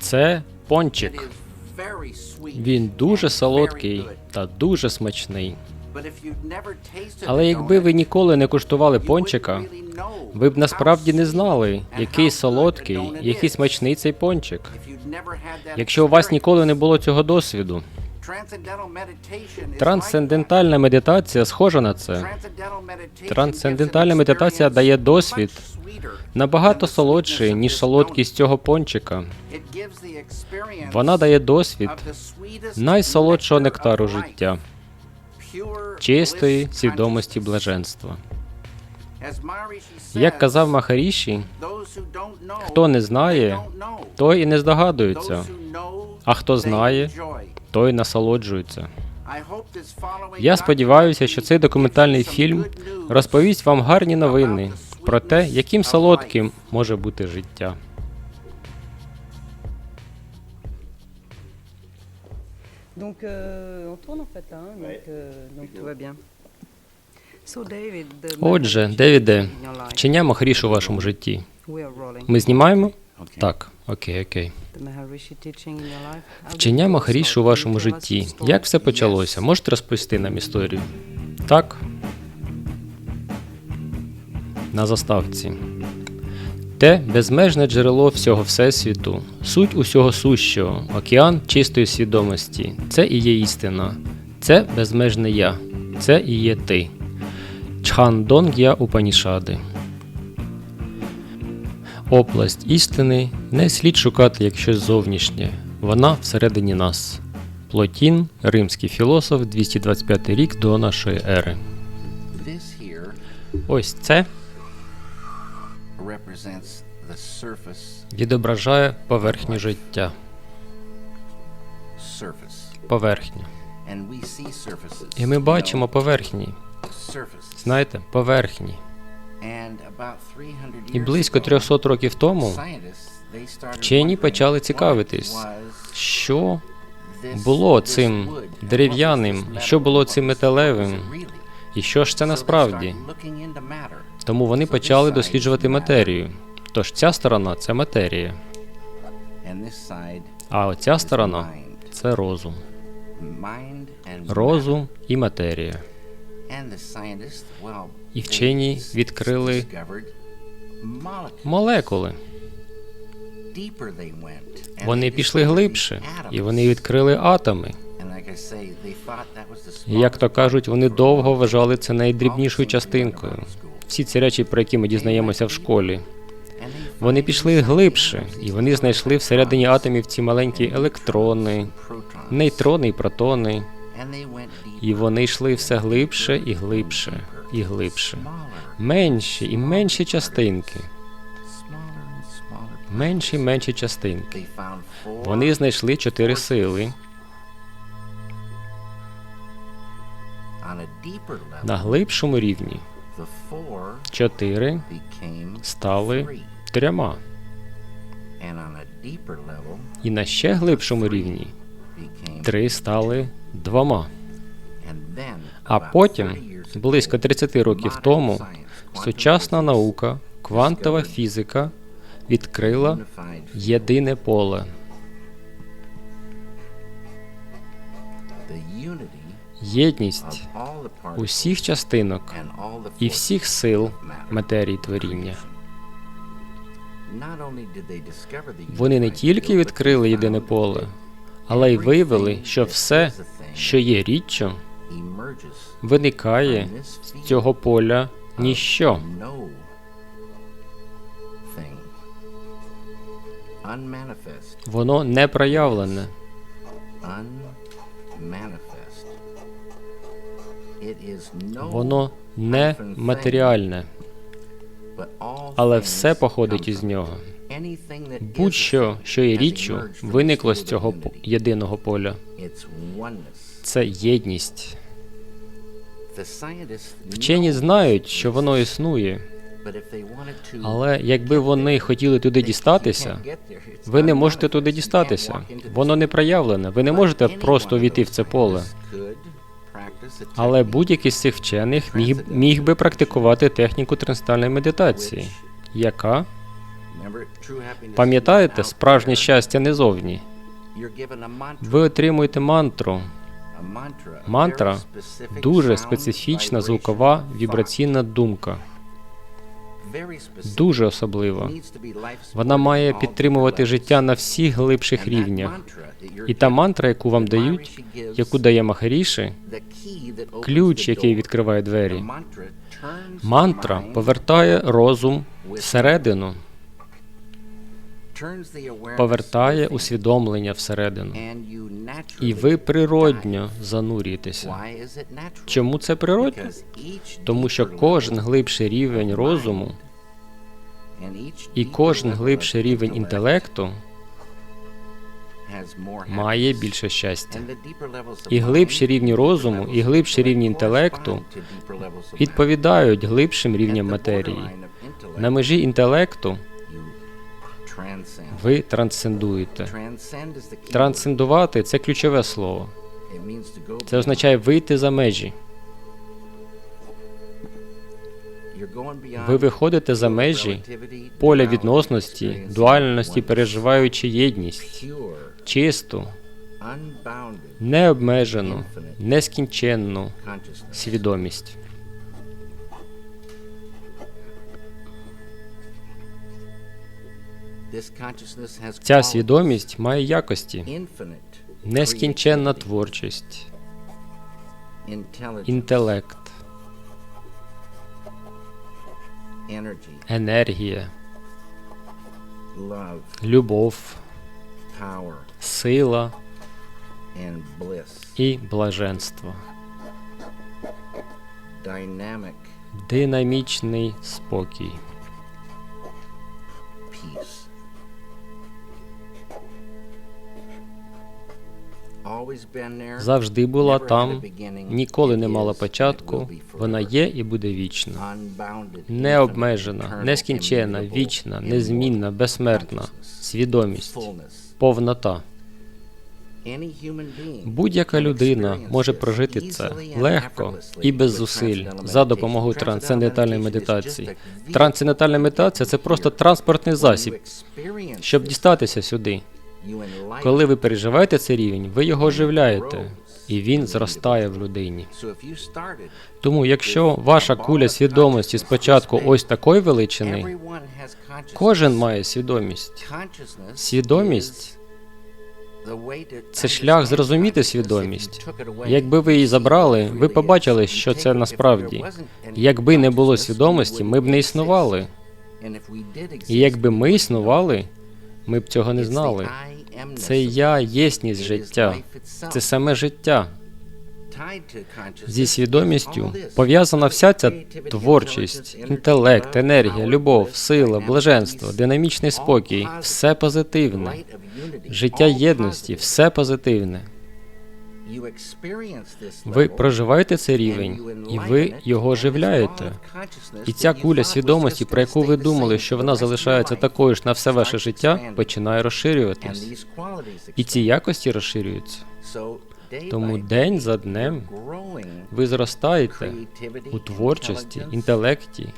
Це пончик. Він дуже солодкий та дуже смачний. Але якби ви ніколи не куштували пончика, ви б насправді не знали, який солодкий, який смачний цей пончик. Якщо у вас ніколи не було цього досвіду, трансцендентальна медитація схожа на це. Трансцендентальна медитація дає досвід набагато солодший, ніж солодкість цього пончика. Вона дає досвід найсолодшого нектару життя, чистої свідомості блаженства. Як казав Махаріші, хто не знає, той і не здогадується, а хто знає, той насолоджується. Я сподіваюся, що цей документальний фільм розповість вам гарні новини про те, яким солодким може бути життя. Donc, euh, on tourne en fait, hein, donc, euh, donc tout va bien. So, David, the Отже, Девіде, вчення Махаріш у вашому житті. Ми знімаємо? Так, окей, окей. Вчення it у вашому житті. Як все почалося? Можете розповісти нам історію? Так. На заставці. Те безмежне джерело всього Всесвіту, суть усього сущого, океан чистої свідомості. Це і є істина. Це безмежне я. Це і є ти. Чхандонг'я Упанішади. Область істини не слід шукати як щось зовнішнє. Вона всередині нас. Плотін, римський філософ, 225 рік до нашої ери. Ось це відображає поверхню життя. Поверхню. І ми бачимо поверхні. Знаєте, поверхні. And about 300 І близько ago, 300 років тому вчені почали цікавитись, що було цим дерев'яним, що було цим металевим, і що ж це насправді. Тому вони почали досліджувати матерію. Тож ця сторона це матерія, а оця сторона це розум. Розум і матерія. І вчені відкрили молекули. Вони пішли глибше, і вони відкрили атоми. Як то кажуть, вони довго вважали це найдрібнішою частинкою. Всі ці речі, про які ми дізнаємося в школі. Вони пішли глибше, і вони знайшли всередині атомів ці маленькі електрони, нейтрони і протони. І вони йшли все глибше і глибше, і глибше. Менші і менші частинки, менші і менші частинки. Вони знайшли чотири сили. На глибшому рівні чотири стали трьома. І на ще глибшому рівні три стали двома. А потім, 30 years ago, близько 30 років тому, сучасна наука, квантова фізика відкрила єдине поле. Єдність усіх частинок і всіх сил матерії творіння. Вони не тільки відкрили єдине поле, але й виявили, що все, що є річчю, виникає з цього поля ніщо. Воно не проявлене. Воно не матеріальне, але все походить із нього. Будь-що, що є річчю, виникло з цього єдиного поля. Це єдність. Вчені знають, що воно існує, але якби вони хотіли туди дістатися, ви не можете туди дістатися. Воно не проявлене. Ви не можете просто війти в це поле. Але будь-який з цих вчених міг, міг би практикувати техніку трансцендентальної медитації, яка Пам'ятаєте, справжнє щастя не зовні. Ви отримуєте мантру. Мантра дуже специфічна звукова вібраційна думка. Дуже особлива. Вона має підтримувати життя на всіх глибших рівнях. І та мантра, яку вам дають, яку дає Махаріші, ключ, який відкриває двері. Мантра повертає розум всередину, повертає усвідомлення всередину. І ви природньо занурюєтеся. Чому це природньо? Тому що кожен глибший рівень розуму і кожен глибший рівень інтелекту має більше щастя. І глибші рівні розуму, і глибші рівні інтелекту відповідають глибшим рівням матерії. На межі інтелекту. Ви трансцендуєте. Трансцендувати це ключове слово. Це означає вийти за межі. Ви виходите за межі поля відносності, дуальності, переживаючи єдність, чисту, необмежену, нескінченну свідомість. Ця свідомість має якості, нескінченна творчість, інтелект, енергія, любов, сила. І блаженство, динамічний спокій. Завжди була там, ніколи не мала початку, вона є і буде вічна. Необмежена, infinite, нескінченна, вічна, незмінна, безсмертна. свідомість, повнота. Будь-яка людина може прожити це легко і без зусиль за допомогою трансцендентальної медитації. Трансцендентальна медитація це просто транспортний засіб, щоб дістатися сюди. Коли ви переживаєте цей рівень, ви його оживляєте, і він зростає в людині. Тому, якщо ваша куля свідомості спочатку ось такої величини, кожен має свідомість. Свідомість це шлях зрозуміти свідомість. Якби ви її забрали, ви побачили, що це насправді. Якби не було свідомості, ми б не існували. І якби ми існували, ми б цього не знали. Це я, єсність життя. Це саме життя. Зі свідомістю пов'язана вся ця творчість, інтелект, енергія, любов, сила, блаженство, динамічний спокій, все позитивне. Життя єдності, все позитивне. Ви проживаєте цей рівень, і ви його оживляєте. І ця куля свідомості, про яку ви думали, що вона залишається такою ж на все ваше життя, починає розширюватись. І ці якості розширюються. Тому день за днем ви зростаєте у творчості, інтелекті,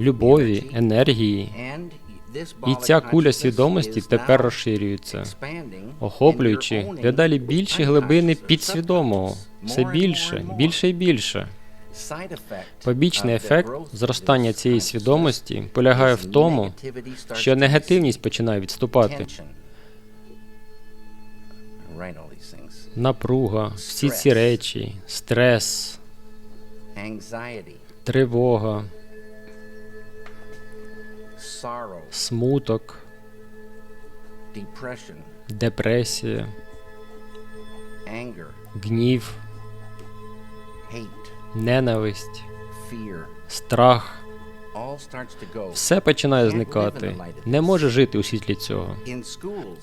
любові, енергії. І ця куля свідомості тепер розширюється, охоплюючи дедалі більші глибини підсвідомого. Все більше, більше і більше. Побічний ефект зростання цієї свідомості полягає в тому, що негативність починає відступати. Напруга, всі ці речі, стрес, тривога, смуток, депресія, гнів, ненависть, страх. Все починає зникати. Не може жити у світлі цього.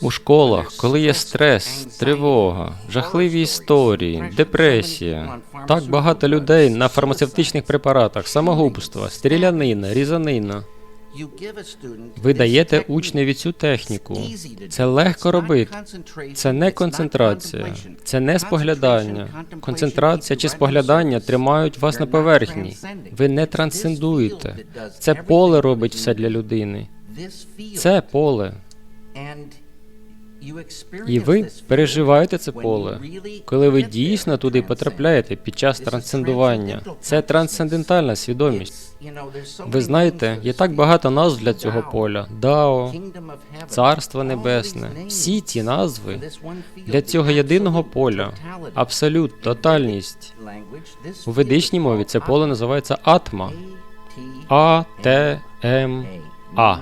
У школах, коли є стрес, тривога, жахливі історії, депресія, так багато людей на фармацевтичних препаратах, самогубство, стрілянина, різанина. Ви даєте учневі цю техніку. Це легко робити. Це не концентрація, це не споглядання. Концентрація чи споглядання тримають вас на поверхні. Ви не трансцендуєте. Це поле робить все для людини. Це поле. І ви переживаєте це поле, коли ви дійсно туди потрапляєте під час трансцендування. Це трансцендентальна свідомість. Ви знаєте, є так багато назв для цього поля: Дао, Царство Небесне. Всі ці назви для цього єдиного поля. Абсолют, тотальність. У ведичній мові це поле називається атма. А, Т, М, А.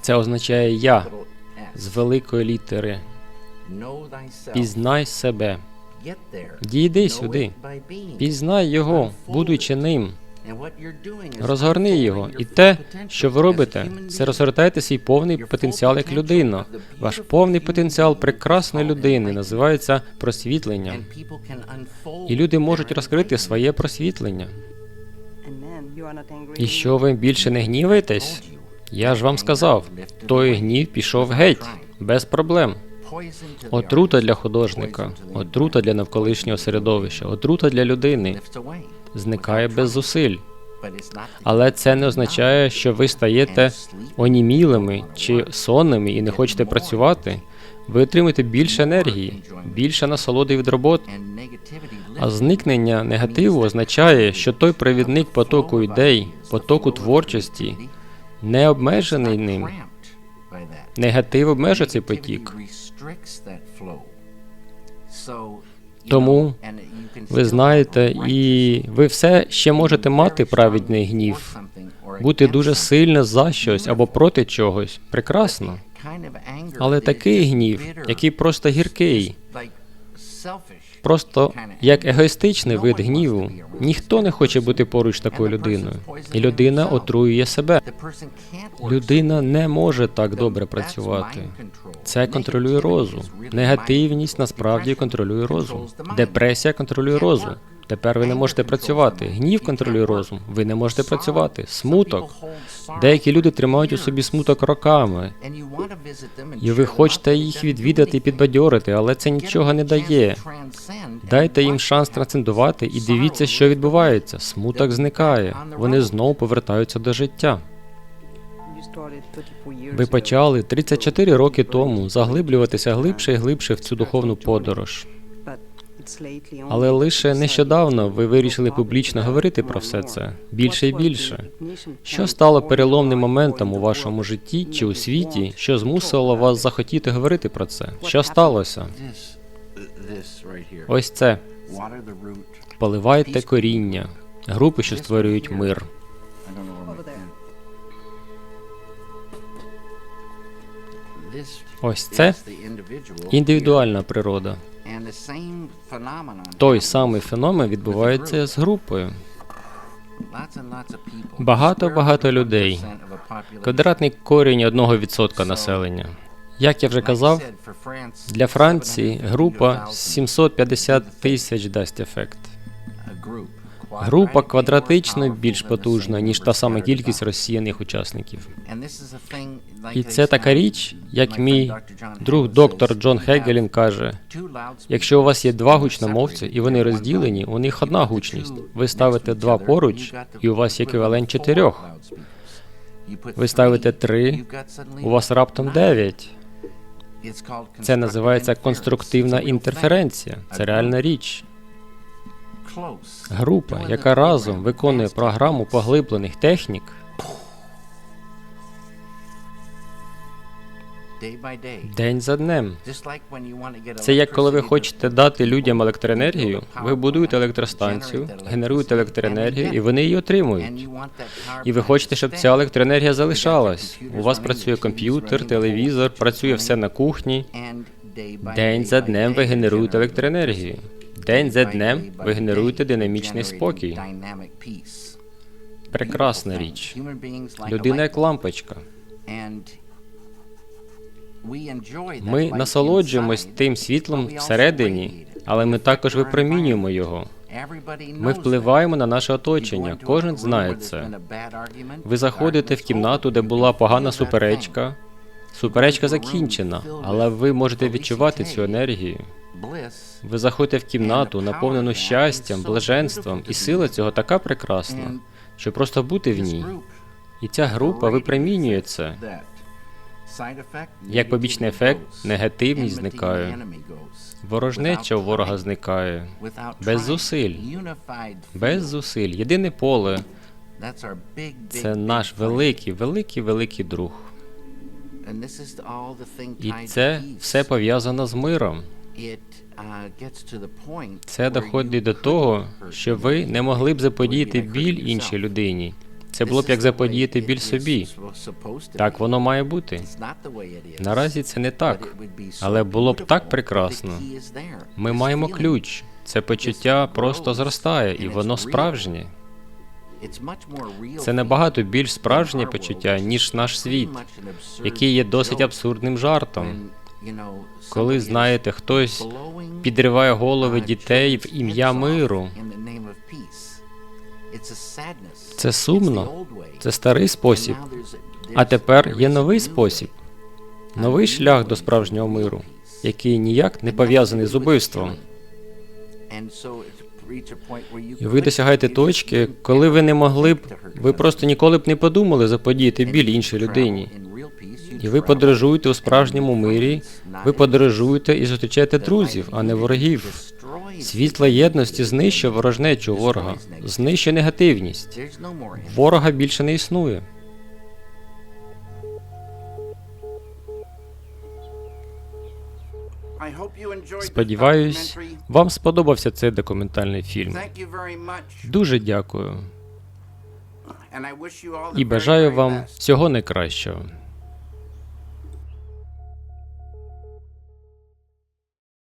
Це означає я з великої літери. Пізнай себе. Дійди сюди. Пізнай його, будучи ним. Розгорни його. І те, що ви робите, це розгортайте свій повний потенціал як людина. Ваш повний потенціал прекрасної людини називається просвітлення. І люди можуть розкрити своє просвітлення. І що ви більше не гніваєтесь? Я ж вам сказав, той гнів пішов геть, без проблем. Отрута для художника, отрута для навколишнього середовища, отрута для людини зникає без зусиль. Але це не означає, що ви стаєте онімілими чи сонними і не хочете працювати. Ви отримуєте більше енергії, більше насолоди від роботи. А зникнення негативу означає, що той провідник потоку ідей, потоку творчості, не обмежений ним. Негатив обмежує цей потік. Тому ви знаєте, і ви все ще можете мати праведний гнів, бути дуже сильно за щось або проти чогось. Прекрасно. Але такий гнів, який просто гіркий, просто як егоїстичний вид гніву. Ніхто не хоче бути поруч такою людиною, і людина отруює себе. Людина не може так добре працювати. Це контролює розум. Негативність насправді контролює розум. Депресія контролює розум. Тепер ви не можете працювати. Гнів контролює розум. Ви не можете працювати. Смуток. Деякі люди тримають у собі смуток роками, і ви хочете їх відвідати і підбадьорити, але це нічого не дає. Дайте їм шанс трансцендувати і дивіться, що відбувається. Смуток зникає. Вони знову повертаються до життя. You started 34 years Ви почали 34 роки тому заглиблюватися глибше і глибше в цю духовну подорож. Але лише нещодавно ви вирішили публічно говорити про все це більше і більше. Що стало переломним моментом у вашому житті чи у світі, що змусило вас захотіти говорити про це? Що сталося? Ось це. Поливайте коріння, групи, що створюють мир. Ось це індивідуальна природа. Той самий феномен відбувається з групою. Lots and lots of people. Багато- Square багато людей. 1% of a population. Квадратний корінь 1% населення. Як я вже казав, для Франції група to 1,000 750 тисяч дасть ефект. Група квадратично більш потужна, ніж та сама кількість розсіяних учасників. І це така річ, як мій друг доктор Джон Хегелін каже: якщо у вас є два гучномовці, і вони розділені, у них одна гучність. Ви ставите два поруч, і у вас equivalent еквівалент чотирьох. Ви ставите три, у вас раптом дев'ять. Це називається конструктивна інтерференція. Це реальна річ. Група, яка разом виконує програму поглиблених технік, день за днем. Це як коли ви хочете дати людям електроенергію, ви будуєте електростанцію, генеруєте електроенергію, і вони її отримують. І ви хочете, щоб ця електроенергія залишалась. У вас працює комп'ютер, телевізор, працює все на кухні. День за днем ви генеруєте електроенергію. День за днем ви генеруєте динамічний спокій. Прекрасна річ. Людина як лампочка. Ми насолоджуємось тим світлом всередині, але ми також випромінюємо його. Ми впливаємо на наше оточення. Кожен знає це. Ви заходите в кімнату, де була погана суперечка. Суперечка закінчена, але ви можете відчувати цю енергію. Ви заходите в кімнату, наповнену щастям, блаженством, і сила цього така прекрасна, що просто бути в ній. І ця група випромінює це. Як побічний ефект, негативність зникає. Ворожнеча у ворога зникає. Без зусиль. Без зусиль. Єдине поле це наш великий, великий, великий друг. І це все пов'язано з миром. Це доходить до того, що ви не могли б заподіяти біль іншій людині. Це було б як заподіяти біль собі. Так воно має бути. Наразі це не так, але було б так прекрасно. Ми маємо ключ. Це почуття просто зростає, і воно справжнє. Це набагато більш справжнє почуття, ніж наш світ, який є досить абсурдним жартом. Коли знаєте, хтось підриває голови дітей в ім'я миру. Це сумно. Це старий спосіб. А тепер є новий спосіб, новий шлях до справжнього миру, який ніяк не пов'язаний з убивством. І ви досягаєте точки, коли ви не могли б, ви просто ніколи б не подумали заподіяти біль іншій людині. І ви подорожуєте у справжньому мирі, ви подорожуєте і зустрічаєте друзів, а не ворогів. Світла єдності знищує ворожнечу ворога, знищує негативність. Ворога більше не існує. Сподіваюсь, вам сподобався цей документальний фільм. Дуже дякую і бажаю вам всього найкращого.